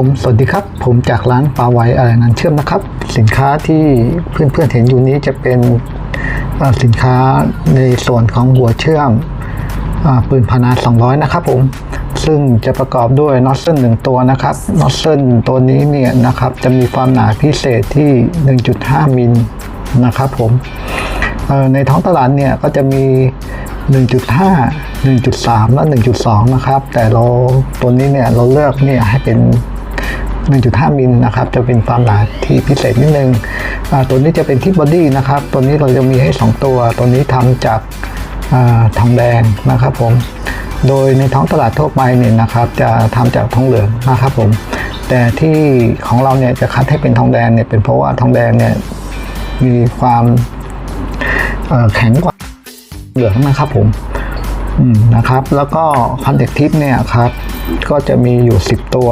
ผมสวัสดีครับ ผมจากร้านปลาไวอะไรนันเชื่อมนะครับ สินค้าที่เพื่อนๆเห็นอยู่นี้จะเป็นสินค้าในส่วนของหัวเชื่อมอปืนพานา200 นะครับผม ซึ่งจะประกอบด้วยน็อตเซิลหนึ่งตัวนะครับน็อตเซิลตัวนี้เนี่ยนะครับจะมีความหนาพิเศษที่ 1.5 มิลนะครับผมในท้องตลาดเนี่ยก็จะมี 1.5 1.3 และ 1.2 นะครับ แต่เราตัวนี้เนี่ยเราเลือกเนี่ยให้เป็น 1.5 มิลนะครับจะเป็นความหนาที่พิเศษนิดนึงอ่าตัวนี้จะเป็นที่บอดี้นะครับตัวนี้เราจะมีให้ 2 ตัว ตัวนี้ทำจากอทองแดงนะครับผมโดยในท้องตลาดทั่วไปเนี่ยนะครับจะทำจากทองเหลืองนะครับผมแต่ที่ของเราเนี่ยจะคัดให้เป็นทองแดงเนี่ยเป็นเพราะว่าทองแดงเนี่ยมีความแข็งกว่าเหลืองนะครับผมนะครับ แล้วก็พันเด็กทิปเนี่ยครับก็จะมีอยู่ 10 ตัว